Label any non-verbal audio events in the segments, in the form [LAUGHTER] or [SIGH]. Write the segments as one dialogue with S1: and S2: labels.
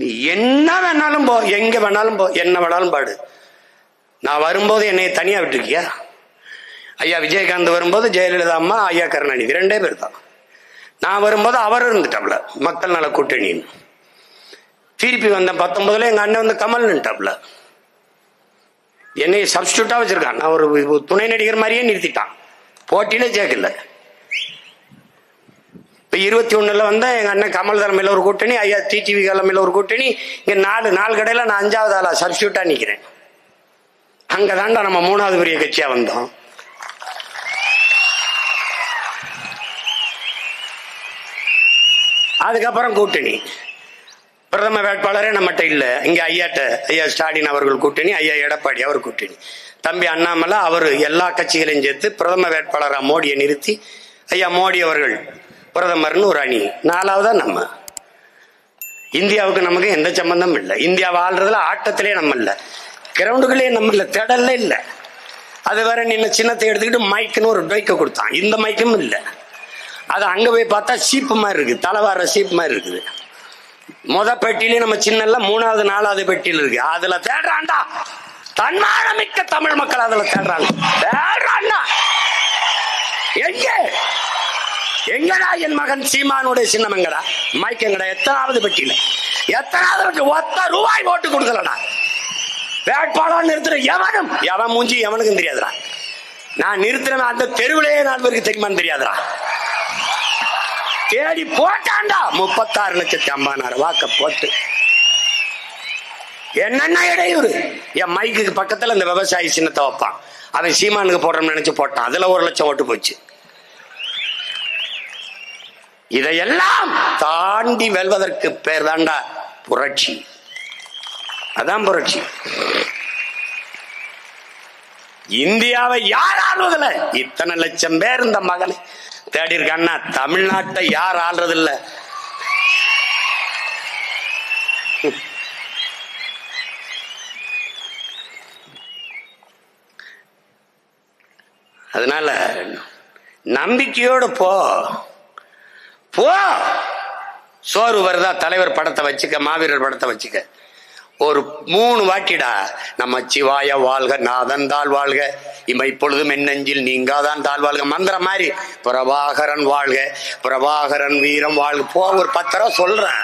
S1: நீ என்ன வேணாலும் போ எங்க வேணாலும் போ என்ன வேணாலும் பாடு. நான் வரும்போது என்னை தனியா விட்டுருக்கியா? ஐயா விஜயகாந்த் வரும்போது ஜெயலலிதா அம்மா ஐயா கருணாநிதி ரெண்டே பேர் தான் நான் வரும்போது அவர் இருந்துட்டாப்ல மக்கள் நல கூட்டணின்னு. திருப்பி வந்த பத்தொன்பதுல எங்க அண்ணன் வந்து கமல் நின்ட்டாப்ல. என்னை சப்ஸ்டியூட்டா வச்சிருக்கான். நான் ஒரு துணை நடிகர் மாதிரியே நிறுத்திட்டான். போட்டியில சேர்க்கல இப்போ இருபத்தி ஒன்றில் வந்து எங்கள் அண்ணன் கமல் தலைமையில் ஒரு கூட்டணி ஐயா டிடிவி தலைமையில ஒரு கூட்டணி இங்கே நாலு நாலு கடையில் நான் அஞ்சாவது ஆளாக சப்ஸ்டியூட்டாக நிற்கிறேன் அங்கே தாண்டா நம்ம மூணாவது பெரிய கட்சியாக வந்தோம். அதுக்கப்புறம் கூட்டணி. பிரதம வேட்பாளரே நம்மகிட்ட இல்லை. இங்கே ஐயாட்ட ஐயா ஸ்டாலின் அவர்கள் கூட்டணி ஐயா எடப்பாடி அவர் கூட்டணி. தம்பி அண்ணாமலை அவர் எல்லா கட்சிகளையும் சேர்த்து பிரதம வேட்பாளராக மோடியை நிறுத்தி ஐயா மோடி அவர்கள் பிரதமர்னு ஒரு அணி. நாலாவதா நம்ம. இந்தியாவுக்கு நமக்கு எந்த சம்பந்தமும் இல்லை. இந்தியா வாழ்றதுல ஆட்டத்திலே நம்ம இல்லை. கிரவுண்டுகளே நம்ம இல்லை. திடல்ல இல்லை. அது வேற நின்ன சின்னத்தை எடுத்துக்கிட்டு மைக்குன்னு ஒரு டொய்க்க கொடுத்தான். இந்த மைக்கும் இல்லை. அது அங்கே போய் பார்த்தா சீப்பு மாதிரி இருக்குது. தலைவார சீப்பு மாதிரி இருக்குது. முத பெட்டியிலே நம்ம சின்னல்ல மூணாவது நாலாவது பெட்டியில் இருக்கு. அதுல தேடுறான்டா. தன்மானமிக்க தமிழ் மக்கள் அதுல தேடுறாங்க. தேடுறான்டா. எங்கடா என் மகன் சீமானுடைய சின்னம் எங்கடா? மைக் எத்தனாவது பெட்டியில. எத்தனாவது ஒத்த ரூபாய் ஓட்டு கொடுக்கலடா. வேட்பாளர் நிறுத்துற எவனும்? எவன் மூஞ்சி எவனுக்கும் தெரியாதுடா. நான் நிறுத்தின அந்த தெருவிலேயே நாலு பேருக்கு தெரியுமான்னு தெரியாதுடா. தேடி போட்டான்டா. முப்பத்தாறு லட்சத்தி ஐம்பதாயிரம். வாக்க போட்டு. என்னென்ன இடையூறு? என் மைக்கு பக்கத்துல இந்த விவசாயி சின்னத்தை வைப்பான். அவன் சீமானுக்கு போடுறோம்னு நினைச்சு போட்டான். அதுல ஒரு லட்சம் ஓட்டு போச்சு. இதையெல்லாம் தாண்டி வெல்வதற்கு பேர் தாண்டா புரட்சி. அதான் புரட்சி. இந்தியாவை யார் ஆள்வதில்ல? இத்தனை லட்சம் பேர் இந்த மகனை தேடி இருக்கான்னா தமிழ்நாட்டை யார் ஆள்றது இல்ல அதனால நம்பிக்கையோடு போ. போ. சோறு வருதா தலைவர் படத்தை வச்சுக்க மாவீரர் படத்தை வச்சுக்க. ஒரு மூணு வாட்டிடா. நம்ம சிவாய வாழ்க நாதன் தாழ் வாழ்க. இமை பொழுதும் என்னெஞ்சில் நீங்காதான் தாழ் வாழ்க. மந்திரம் மாதிரி பிரபாகரன் வாழ்க பிரபாகரன் வீரம் வாழ்க. போ ஒரு பத்து ரூபா சொல்றேன்.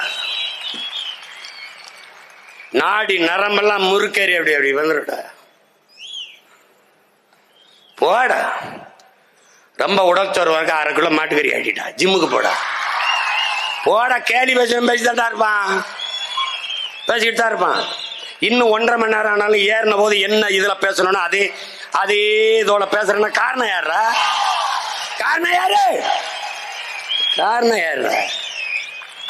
S1: நாடி நரம்பெல்லாம் முறுக்கேறி அப்படி அப்படி வந்துருட போட. ரொம்ப உடச்சோறு வரைக்கும் அரை கிலோ மாட்டுக்கறி ஆட்டிட்டா. ஜிம்முக்கு போடா. ஓட கேலி பேசணும் பேசிதான் இருப்பான். பேசிக்கிட்டு தான் இருப்பான். இன்னும் ஒன்றரை மணி நேரம் ஆனாலும் ஏறின போது என்ன இதில் பேசணும்னா அதே அதே இதோட பேசுறேன்னா காரணம் யாரா காரணம் யாரு? காரணம் யாரு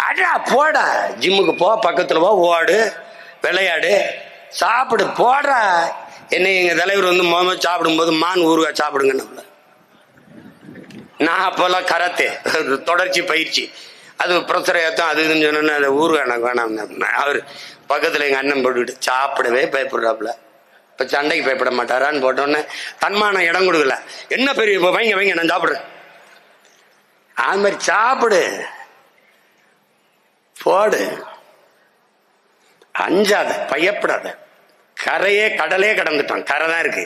S1: அடா போடா. ஜிம்முக்கு போ பக்கத்தில் போ ஓடு விளையாடு சாப்பிடு போடுறா என்னை எங்கள் தலைவர் வந்து மோம சாப்பிடும்போது மான் ஊறுகாய் சாப்பிடுங்க நம்மள. நான் அப்போல்லாம் கராத்தே [LAUGHS] தொடர்ச்சி பயிற்சி. அது ப்ரொஃபஸர் ஏற்றம் அது இதுன்னு சொன்னோன்னே அந்த ஊருகா எனக்கு வேணாம் அவர் பக்கத்தில் எங்கள் அண்ணன் போட்டுக்கிட்டு சாப்பிடவே பயப்படுறாப்புல. இப்போ சண்டைக்கு பயப்பட மாட்டாரான்னு போட்டோன்னே தன்மானம் இடம் கொடுக்கல. என்ன பெரிய இப்போ வைங்க வைங்க நான் சாப்பிட்றேன். அது மாதிரி சாப்பிடு. போடு. அஞ்சாத பயப்படாத. கரையே கடலே கடந்துட்டான். கரை தான் இருக்கு.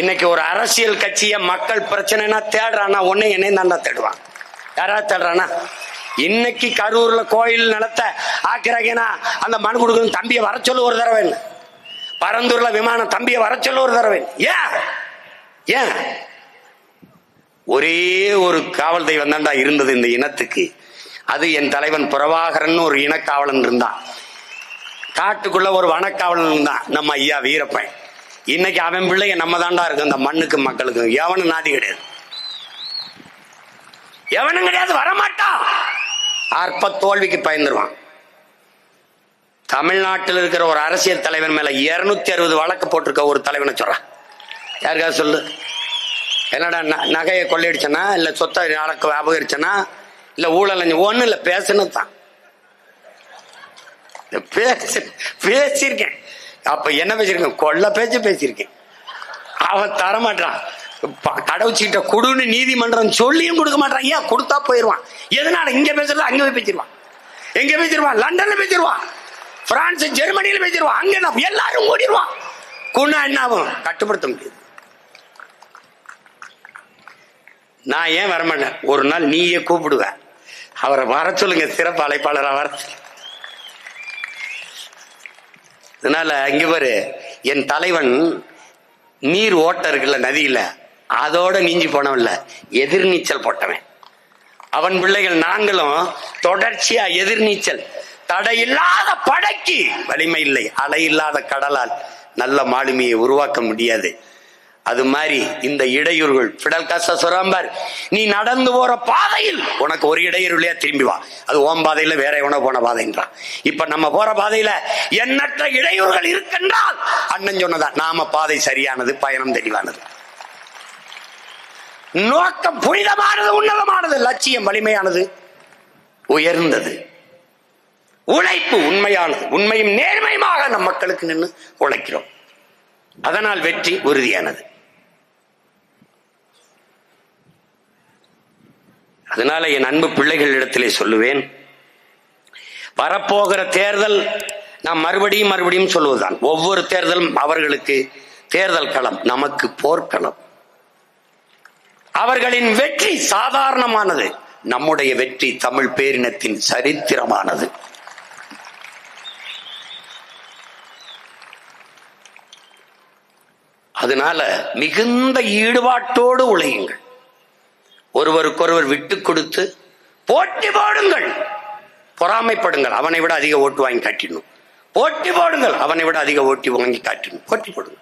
S1: இன்னைக்கு ஒரு அரசியல் கட்சியை மக்கள் பிரச்சனைனா தேடுறான்னா ஒன்னே என்னையும் தாண்டா தேடுவான். யாராவது தள்ளுறானா இன்னைக்கு கரூர்ல கோயில் நிலத்தை ஆக்குறாங்கன்னா அந்த மனு கொடுக்கணும் தம்பியை வர சொல்லு ஒரு தடவை பரந்தூர்ல விமானம் தம்பியை வர சொல்லு ஒரு தடவை ஏன்? ஏன்? ஒரே ஒரு காவல் தெய்வம் தான்டா இருந்தது இந்த இனத்துக்கு. அது என் தலைவன் பிரபாகரன் ஒரு இனக்காவலன் இருந்தான். காட்டுக்குள்ள ஒரு வனக்காவலன் இருந்தான் நம்ம ஐயா வீரப்பன். இன்னைக்கு அவன் பிள்ளைங்க நம்ம தாண்டா இருக்கு இந்த மண்ணுக்கு மக்களுக்கு எவனும் நாதி கிடையாது. எவனும் கிடையாது வரமாட்டான் அற்ப தோல்விக்கு பயந்துருவான். தமிழ்நாட்டில் இருக்கிற ஒரு அரசியல் தலைவன் மேல இருநூத்தி அறுபது வழக்கு போட்டிருக்க ஒரு தலைவனை சொல்றான் யாருக்காவது சொல்லு. என்னடா ந- நகையை கொள்ளையடிச்சனா இல்ல சொத்தை நடக்க அபகரிச்சனா இல்ல ஊழல் ஒன்னும் இல்ல பேசணும் தான் பேச பேசியிருக்கேன். அப்ப என்ன பேசியிருக்கேன்? கொள்ள பேச்சு பேசியிருக்கேன். அவன் தரமாட்டான் ப- குடுன்னு கொடுன்னு நீதிமன்றம் சொல்லியும் கொடுக்க மாட்டான். ஏன்? கொடுத்தா போயிடுவான் எதனால? இங்க பேசுறது அங்க போய் பேசிடுவான். எங்க பேசிடுவான்? லண்டன்ல பேசிடுவான். பிரான்ஸ் ஜெர்மனியில பேசிடுவான். அங்க என்ன? எல்லாரும் ஓடிடுவான். குணா என்ன ஆகும்? கட்டுப்படுத்த முடியாது. நான் ஏன் வரமாட்டேன்? ஒரு நாள் நீயே கூப்பிடுவ. அவரை வர சொல்லுங்க. சிறப்பு அழைப்பாளராக வர சொல்லுங்க. அதனால இங்க பாரு. என் தலைவன் நீர் ஓட்டம் இருக்குல்ல நதியில. அதோட நீஞ்சி போனவன்ல. எதிர்நீச்சல் போட்டவன். அவன் பிள்ளைகள் நாங்களும் தொடர்ச்சியா எதிர்நீச்சல் தடையில்லாத படைக்கு வலிமை இல்லை. அலை இல்லாத கடலால் நல்ல மாலுமியை உருவாக்க முடியாது. அது மாதிரி இந்த இடையூறுகள். பிடல் கச சுராம்பார் நீ நடந்து போற பாதையில் உனக்கு ஒரு இடையூறுலையா திரும்பி வா. அது ஓம் பாதையில வேற எவனோ போன பாதைன்றான். இப்ப நம்ம போற பாதையில எண்ணற்ற இடையூறுகள் இருக்கின்றால் அண்ணன் சொன்னதா நாம பாதை சரியானது பயணம் தெளிவானது. நோக்கம் புனிதமானது உன்னதமானது லட்சியம் வலிமையானது உயர்ந்தது. உழைப்பு உண்மையானது உண்மையும் நேர்மையுமாக நம் மக்களுக்கு நின்று உழைக்கிறோம். அதனால் வெற்றி உறுதியானது. அதனால என் அன்பு பிள்ளைகளிடத்திலே சொல்லுவேன் வரப்போகிற தேர்தல் நாம் மறுபடியும் மறுபடியும் சொல்வதுதான். ஒவ்வொரு தேர்தலும் அவர்களுக்கு தேர்தல் களம் நமக்கு போர்க்களம். அவர்களின் வெற்றி சாதாரணமானது. நம்முடைய வெற்றி தமிழ் பேரினத்தின் சரித்திரமானது. அதனால மிகுந்த ஈடுபாட்டோடு உழையுங்கள். ஒருவருக்கொருவர் விட்டு கொடுத்து போட்டி போடுங்கள். பொறாமைப்படுங்கள். அவனை விட அதிக ஓட்டு வாங்கி காட்டிடணும். போட்டி போடுங்கள். அவனை விட அதிக ஓட்டி வாங்கி காட்டிடணும். போட்டி போடுங்கள்.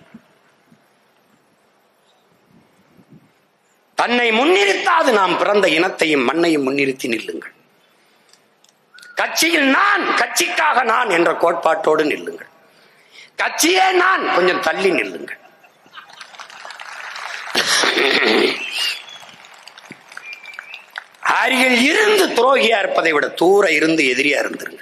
S1: தன்னை முன்னிறுத்தாது நாம் பிறந்த இனத்தையும் மண்ணையும் முன்னிறுத்தி நில்லுங்கள். கட்சியில் நான் கட்சிக்காக நான் என்ற கோட்பாட்டோடு நில்லுங்கள். கட்சியே நான் கொஞ்சம் தள்ளி நில்லுங்கள். அருகில் இருந்து துரோகியா இருப்பதை விட தூர இருந்து எதிரியா இருந்திருங்க